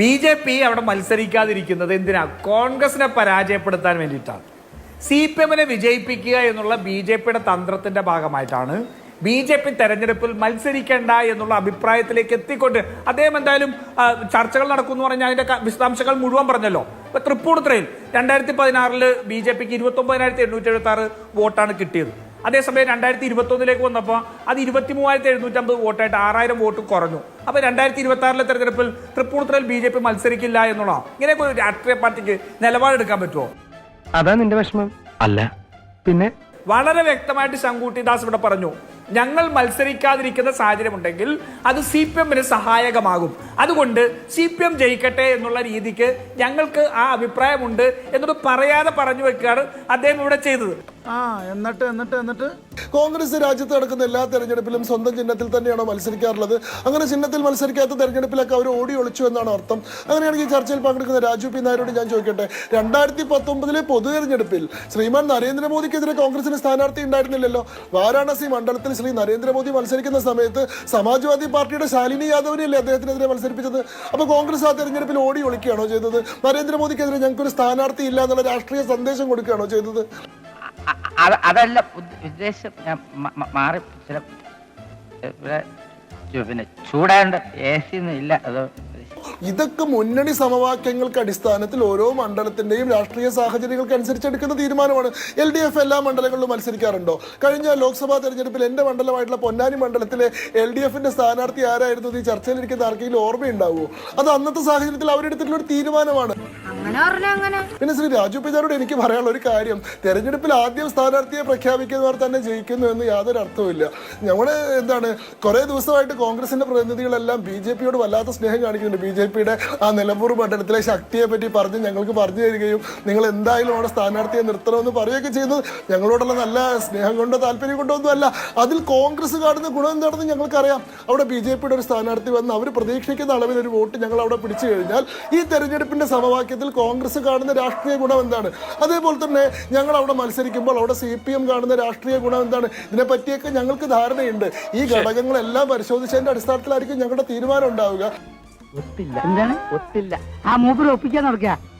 B J P അവിടെ മത്സരിക്കാതിരിക്കുന്നത് എന്തിനാ? കോൺഗ്രസിനെ പരാജയപ്പെടുത്താൻ വേണ്ടിയിട്ടാണ്. സി പി എമ്മിനെ വിജയിപ്പിക്കുക എന്നുള്ള ബി ജെ പിയുടെ തന്ത്രത്തിന്റെ ഭാഗമായിട്ടാണ് ബി ജെ പി തെരഞ്ഞെടുപ്പിൽ മത്സരിക്കേണ്ട എന്നുള്ള അഭിപ്രായത്തിലേക്ക് എത്തിക്കൊണ്ട് അദ്ദേഹം എന്തായാലും ചർച്ചകൾ നടക്കുമെന്ന് പറഞ്ഞാൽ അതിന്റെ വിശദാംശങ്ങൾ മുഴുവൻ പറഞ്ഞല്ലോ. ഇപ്പൊ തൃപ്പൂണിത്തുറയിൽ രണ്ടായിരത്തി പതിനാറിൽ ബി ജെ പിക്ക് ഇരുപത്തി ഒമ്പതിനായിരത്തി എണ്ണൂറ്റി എഴുപത്തി ആറ് വോട്ടാണ് കിട്ടിയത്. അതേസമയം രണ്ടായിരത്തി ഇരുപത്തി ഒന്നിലേക്ക് വന്നപ്പോൾ അത് ഇരുപത്തി മൂവായിരത്തി എഴുന്നൂറ്റമ്പത് വോട്ടായിട്ട് ആറായിരം വോട്ട് കുറഞ്ഞു. അപ്പൊ രണ്ടായിരത്തി ഇരുപത്തി ആറിലെ തെരഞ്ഞെടുപ്പിൽ തൃപ്പൂണിത്തുറയിൽ ബി ജെ പി മത്സരിക്കില്ല എന്നുള്ളതാണ് ഇങ്ങനെയൊക്കെ ഒരു രാഷ്ട്രീയ പാർട്ടിക്ക് നിലപാടെടുക്കാൻ പറ്റുമോ അതാ നിന്റെ വിഷമം. അല്ല. പിന്നെ? വളരെ വ്യക്തമായിട്ട് ശങ്കൂട്ടി ദാസ് ഇവിടെ പറഞ്ഞു ഞങ്ങൾ മത്സരിക്കാതിരിക്കുന്ന സാഹചര്യമുണ്ടെങ്കിൽ അത് സി പി എമ്മിന് സഹായകമാകും. അതുകൊണ്ട് സി പി എം ജയിക്കട്ടെ എന്നുള്ള രീതിക്ക് ഞങ്ങൾക്ക് ആ അഭിപ്രായമുണ്ട് എന്നിട്ട് പറയാതെ പറഞ്ഞു വെക്കുകയാണ് അദ്ദേഹം ഇവിടെ ചെയ്തത്. ആ എന്നിട്ട് എന്നിട്ട് എന്നിട്ട്? കോൺഗ്രസ് രാജ്യത്ത് നടക്കുന്ന എല്ലാ തെരഞ്ഞെടുപ്പിലും സ്വന്തം ചിഹ്നത്തിൽ തന്നെയാണോ മത്സരിക്കാറുള്ളത്? അങ്ങനെ ചിഹ്നത്തിൽ മത്സരിക്കാത്ത തെരഞ്ഞെടുപ്പിലൊക്കെ അവർ ഓടി ഒളിച്ചു എന്നാണ് അർത്ഥം. അങ്ങനെയാണെങ്കിൽ ചർച്ചയിൽ പങ്കെടുക്കുന്ന രാജു പി നായരോട് ഞാൻ ചോദിക്കട്ടെ. രണ്ടായിരത്തി പത്തൊമ്പതിലെ പൊതു തെരഞ്ഞെടുപ്പിൽ ശ്രീമാൻ നരേന്ദ്രമോദിക്കെതിരെ കോൺഗ്രസിന് സ്ഥാനാർത്ഥി ഉണ്ടായിരുന്നില്ലല്ലോ. വാരാണസി മണ്ഡലത്തിൽ ശ്രീ നരേന്ദ്രമോദി മത്സരിക്കുന്ന സമയത്ത് സമാജ്വാദി പാർട്ടിയുടെ ശാലിനി യാദവിനെയല്ലേ അദ്ദേഹത്തിനെതിരെ മത്സരിപ്പിച്ചത്? അപ്പോൾ കോൺഗ്രസ് ആ തെരഞ്ഞെടുപ്പിൽ ഓടി ഒളിക്കുകയാണോ ചെയ്തത്? നരേന്ദ്രമോദിക്കെതിരെ ഞങ്ങൾക്കൊരു സ്ഥാനാർത്ഥി ഇല്ല എന്നുള്ള രാഷ്ട്രീയ സന്ദേശം കൊടുക്കുകയാണോ ചെയ്തത്? അതല്ല ഉദ്ദ- ഉദ്ദേശം ഞാൻ മാറി ചില പിന്നെ ചൂടാണ്ട് എ സി ഒന്നും ഇല്ല. അത് ഇതൊക്കെ മുന്നണി സമവാക്യങ്ങൾക്ക് അടിസ്ഥാനത്തിൽ ഓരോ മണ്ഡലത്തിന്റെയും രാഷ്ട്രീയ സാഹചര്യങ്ങൾക്ക് അനുസരിച്ച് എടുക്കുന്ന തീരുമാനമാണ്. എൽ ഡി എഫ് എല്ലാ മണ്ഡലങ്ങളിലും മത്സരിക്കാറുണ്ടോ? കഴിഞ്ഞ ലോക്സഭാ തെരഞ്ഞെടുപ്പിൽ എന്റെ മണ്ഡലമായിട്ടുള്ള പൊന്നാനി മണ്ഡലത്തിലെ എൽ ഡി എഫിന്റെ സ്ഥാനാർത്ഥി ആരായിരുന്നു ഈ ചർച്ചയിലിരിക്കുന്ന ആർക്കെങ്കിലും ഓർമ്മയുണ്ടാവുമോ അത് അന്നത്തെ സാഹചര്യത്തിൽ അവരെടുത്തിട്ടുള്ള ഒരു തീരുമാനമാണ്. പിന്നെ ശ്രീ രാജു പിതാരോട് എനിക്ക് പറയാനുള്ള ഒരു കാര്യം തെരഞ്ഞെടുപ്പിൽ ആദ്യം സ്ഥാനാർത്ഥിയെ പ്രഖ്യാപിക്കുന്നവർ തന്നെ ജയിക്കുന്നു എന്ന് യാതൊരു അർത്ഥവുമില്ല. ഞങ്ങൾ എന്താണ് കുറെ ദിവസമായിട്ട് കോൺഗ്രസിന്റെ പ്രതിനിധികളെല്ലാം ബി ജെ പിയോട് വല്ലാത്ത സ്നേഹം കാണിക്കുന്നുണ്ട്. ബി ജെ പിയുടെ ആ നിലമ്പൂർ മണ്ഡലത്തിലെ ശക്തിയെ പറ്റി പറഞ്ഞ് ഞങ്ങൾക്ക് പറഞ്ഞു തരികയും നിങ്ങൾ എന്തായാലും അവിടെ സ്ഥാനാർത്ഥിയെ നിർത്തണമെന്ന് പറയുകയൊക്കെ ചെയ്യുന്നത് ഞങ്ങളോടുള്ള നല്ല സ്നേഹം കൊണ്ടോ താല്പര്യം കൊണ്ടോ ഒന്നും അല്ല അതിൽ കോൺഗ്രസ് കാണുന്ന ഗുണം എന്താണെന്ന് ഞങ്ങൾക്കറിയാം. അവിടെ ബി ജെ പിയുടെ ഒരു സ്ഥാനാർത്ഥി വന്ന് അവർ പ്രതീക്ഷിക്കുന്ന അളവിൽ ഒരു വോട്ട് ഞങ്ങൾ അവിടെ പിടിച്ചു കഴിഞ്ഞാൽ ഈ തെരഞ്ഞെടുപ്പിന്റെ സമവാക്യത്തിൽ കോൺഗ്രസ് കാണുന്ന രാഷ്ട്രീയ ഗുണം എന്താണ്? അതേപോലെ തന്നെ ഞങ്ങൾ അവിടെ മത്സരിക്കുമ്പോൾ അവിടെ സി പി എം കാണുന്ന രാഷ്ട്രീയ ഗുണം എന്താണ്? ഇതിനെ പറ്റിയൊക്കെ ഞങ്ങൾക്ക് ധാരണയുണ്ട്. ഈ ഘടകങ്ങളെല്ലാം പരിശോധിച്ചതിന്റെ അടിസ്ഥാനത്തിലായിരിക്കും ഞങ്ങളുടെ തീരുമാനം ഉണ്ടാവുക. ഒത്തില്ല. എന്താണ്? ഒത്തില്ല. ആ മൂപ്പര് ഒപ്പിക്കാൻ നടക്കുക